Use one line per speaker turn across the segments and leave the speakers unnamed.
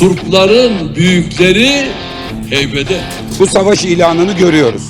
Türklerin büyükleri heybede.
Bu savaş ilanını görüyoruz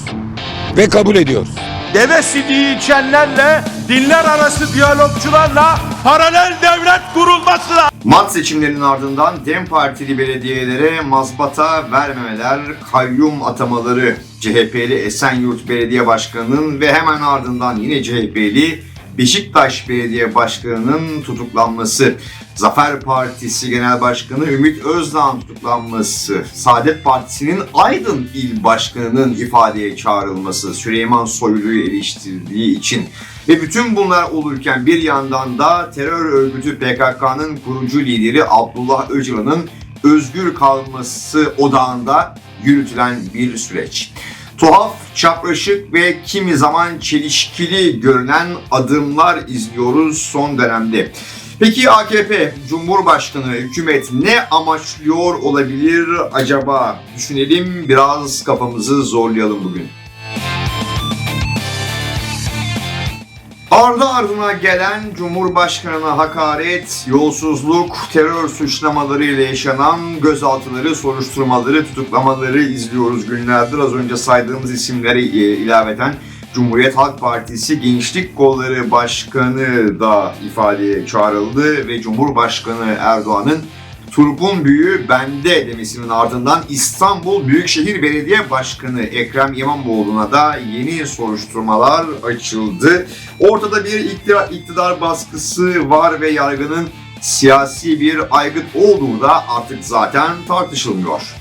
ve kabul ediyoruz.
Deve sidiği içenlerle, dinler arası diyalogçularla paralel devlet kurulmasına
Mart seçimlerinin ardından DEM Partili belediyelere mazbata vermemeler, kayyum atamaları, CHP'li Esenyurt Belediye Başkanı'nın ve hemen ardından yine CHP'li Beşiktaş Belediye Başkanı'nın tutuklanması, Zafer Partisi Genel Başkanı Ümit Özdağ'ın tutuklanması, Saadet Partisi'nin Aydın İl Başkanı'nın ifadeye çağrılması, Süleyman Soylu'yu eleştirdiği için ve bütün bunlar olurken bir yandan da terör örgütü PKK'nın kurucu lideri Abdullah Öcalan'ın özgür kalması odağında yürütülen bir süreç. Tuhaf, çapraşık ve kimi zaman çelişkili görünen adımlar izliyoruz son dönemde. Peki AKP, Cumhurbaşkanı, hükümet ne amaçlıyor olabilir acaba? Düşünelim, biraz kafamızı zorlayalım bugün. Ardı ardına gelen Cumhurbaşkanına hakaret, yolsuzluk, terör suçlamaları ile yaşanan gözaltıları, soruşturmaları, tutuklamaları izliyoruz günlerdir. Az önce saydığımız isimleri e, ilaveten Cumhuriyet Halk Partisi Gençlik Kolları Başkanı da ifadeye çağrıldı ve Cumhurbaşkanı Erdoğan'ın Turp'un büyüğü bende demesinin ardından İstanbul Büyükşehir Belediye Başkanı Ekrem İmamoğlu'na da yeni soruşturmalar açıldı. Ortada bir iktidar, iktidar baskısı var ve yargının siyasi bir aygıt olduğu da artık zaten tartışılmıyor.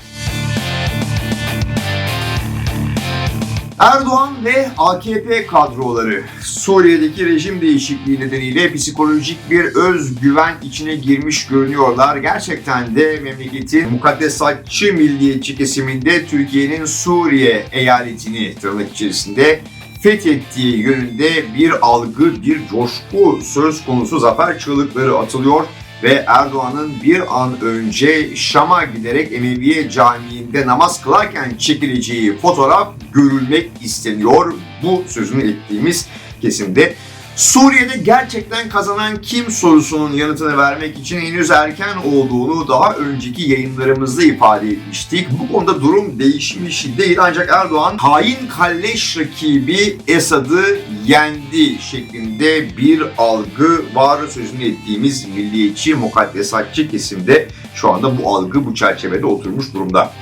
Erdoğan ve AKP kadroları Suriye'deki rejim değişikliği nedeniyle psikolojik bir özgüven içine girmiş görünüyorlar. Gerçekten de memleketin mukaddesatçı milliyetçi kesiminde Türkiye'nin Suriye eyaletini tırnak içerisinde fethettiği yönünde bir algı, bir coşku söz konusu zafer çığlıkları atılıyor ve Erdoğan'ın bir an önce Şam'a giderek Emeviye Camii'nde namaz kılarken çekileceği fotoğraf görülmek isteniyor. Bu sözünü ettiğimiz kesimde. Suriye'de gerçekten kazanan kim sorusunun yanıtını vermek için henüz erken olduğunu daha önceki yayınlarımızda ifade etmiştik. Bu konuda durum değişmiş değil ancak Erdoğan hain kalleş rakibi Esad'ı yendi şeklinde bir algı var sözünü ettiğimiz milliyetçi mukaddesatçı kesimde şu anda bu algı bu çerçevede oturmuş durumda.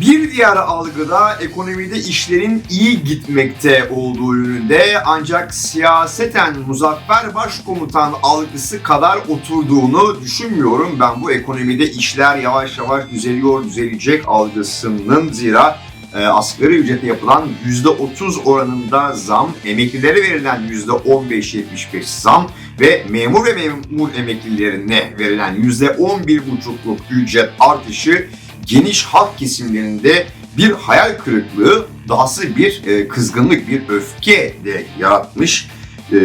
Bir diğer algıda ekonomide işlerin iyi gitmekte olduğu yönünde ancak siyaseten Muzaffer Başkomutan algısı kadar oturduğunu düşünmüyorum. Ben bu ekonomide işler yavaş yavaş düzeliyor, düzelecek algısının zira e, asgari ücrete yapılan %30 oranında zam, emeklilere verilen %15-75 zam ve memur ve memur emeklilerine verilen %11,5'luk ücret artışı geniş halk kesimlerinde bir hayal kırıklığı, dahası bir e, kızgınlık, bir öfke de yaratmış e,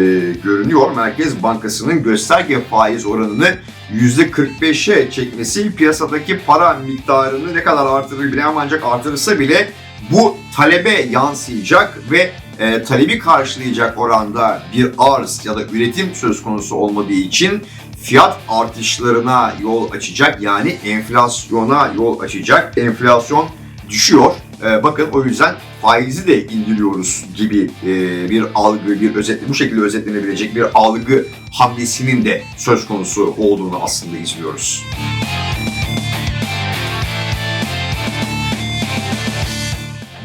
görünüyor. Merkez Bankası'nın gösterge faiz oranını %45'e çekmesi piyasadaki para miktarını ne kadar artırır bilemem ancak artırırsa bile bu talebe yansıyacak ve e, talebi karşılayacak oranda bir arz ya da üretim söz konusu olmadığı için fiyat artışlarına yol açacak yani enflasyona yol açacak. Enflasyon düşüyor. Ee, bakın o yüzden faizi de indiriyoruz gibi e, bir algı, bir özetle bu şekilde özetlenebilecek bir algı hamlesinin de söz konusu olduğunu aslında izliyoruz.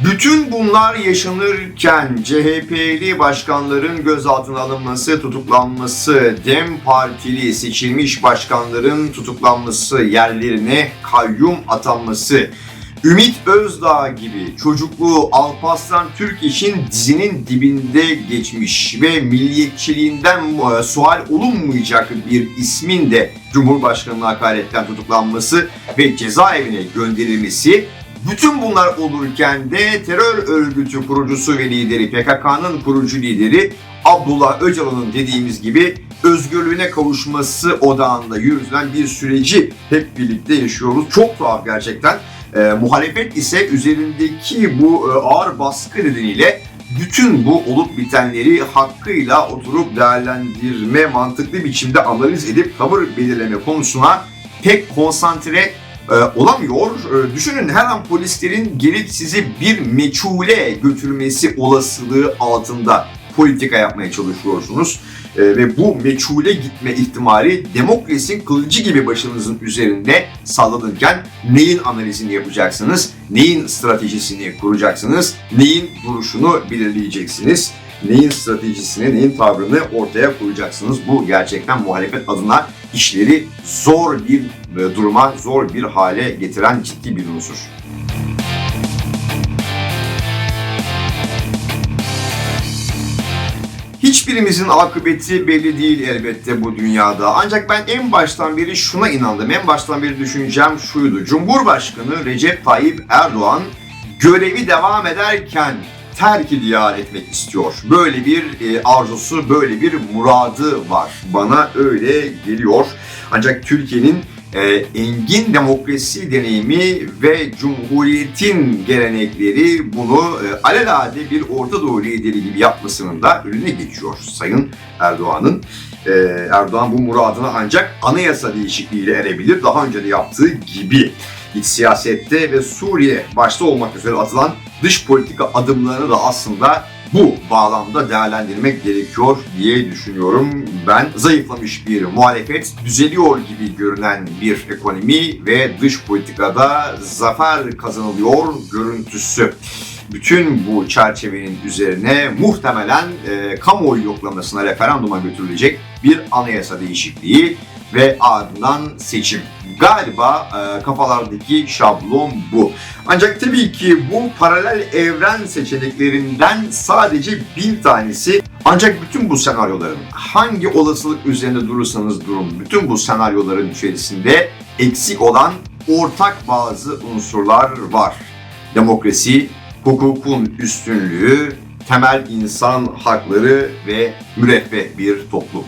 Bütün bunlar yaşanırken CHP'li başkanların gözaltına alınması, tutuklanması, DEM Partili seçilmiş başkanların tutuklanması, yerlerine kayyum atanması, Ümit Özdağ gibi çocukluğu Alparslan Türkeş'in dizinin dibinde geçmiş ve milliyetçiliğinden e, sual olunmayacak bir ismin de Cumhurbaşkanı'na hakaretten tutuklanması ve cezaevine gönderilmesi bütün bunlar olurken de terör örgütü kurucusu ve lideri PKK'nın kurucu lideri Abdullah Öcalan'ın dediğimiz gibi özgürlüğüne kavuşması odağında yürütülen bir süreci hep birlikte yaşıyoruz. Çok tuhaf gerçekten. E, muhalefet ise üzerindeki bu e, ağır baskı nedeniyle bütün bu olup bitenleri hakkıyla oturup değerlendirme, mantıklı biçimde analiz edip tavır belirleme konusuna pek konsantre e, olamıyor. E, düşünün her an polislerin gelip sizi bir meçhule götürmesi olasılığı altında politika yapmaya çalışıyorsunuz. E, ve bu meçhule gitme ihtimali demokrasinin kılıcı gibi başınızın üzerinde sallanırken neyin analizini yapacaksınız, neyin stratejisini kuracaksınız, neyin duruşunu belirleyeceksiniz, neyin stratejisini, neyin tavrını ortaya koyacaksınız. Bu gerçekten muhalefet adına işleri zor bir e, duruma, zor bir hale getiren ciddi bir unsur. Hiçbirimizin akıbeti belli değil elbette bu dünyada. Ancak ben en baştan beri şuna inandım. En baştan beri düşüncem şuydu. Cumhurbaşkanı Recep Tayyip Erdoğan görevi devam ederken terk diyar etmek istiyor. Böyle bir e, arzusu, böyle bir muradı var. Bana öyle geliyor. Ancak Türkiye'nin e, engin demokrasi deneyimi ve cumhuriyetin gelenekleri bunu e, alelade bir Orta Doğu lideri gibi yapmasının da önüne geçiyor Sayın Erdoğan'ın. E, Erdoğan bu muradına ancak anayasa değişikliğiyle erebilir. Daha önce de yaptığı gibi iç siyasette ve Suriye başta olmak üzere atılan dış politika adımlarını da aslında bu bağlamda değerlendirmek gerekiyor diye düşünüyorum. Ben zayıflamış bir muhalefet, düzeliyor gibi görünen bir ekonomi ve dış politikada zafer kazanılıyor görüntüsü. Bütün bu çerçevenin üzerine muhtemelen e, kamuoyu yoklamasına referanduma götürülecek bir anayasa değişikliği ve ardından seçim. Galiba e, kafalardaki şablon bu. Ancak tabii ki bu paralel evren seçeneklerinden sadece bir tanesi. Ancak bütün bu senaryoların hangi olasılık üzerinde durursanız durun, bütün bu senaryoların içerisinde eksik olan ortak bazı unsurlar var. Demokrasi, hukukun üstünlüğü, temel insan hakları ve müreffeh bir toplum.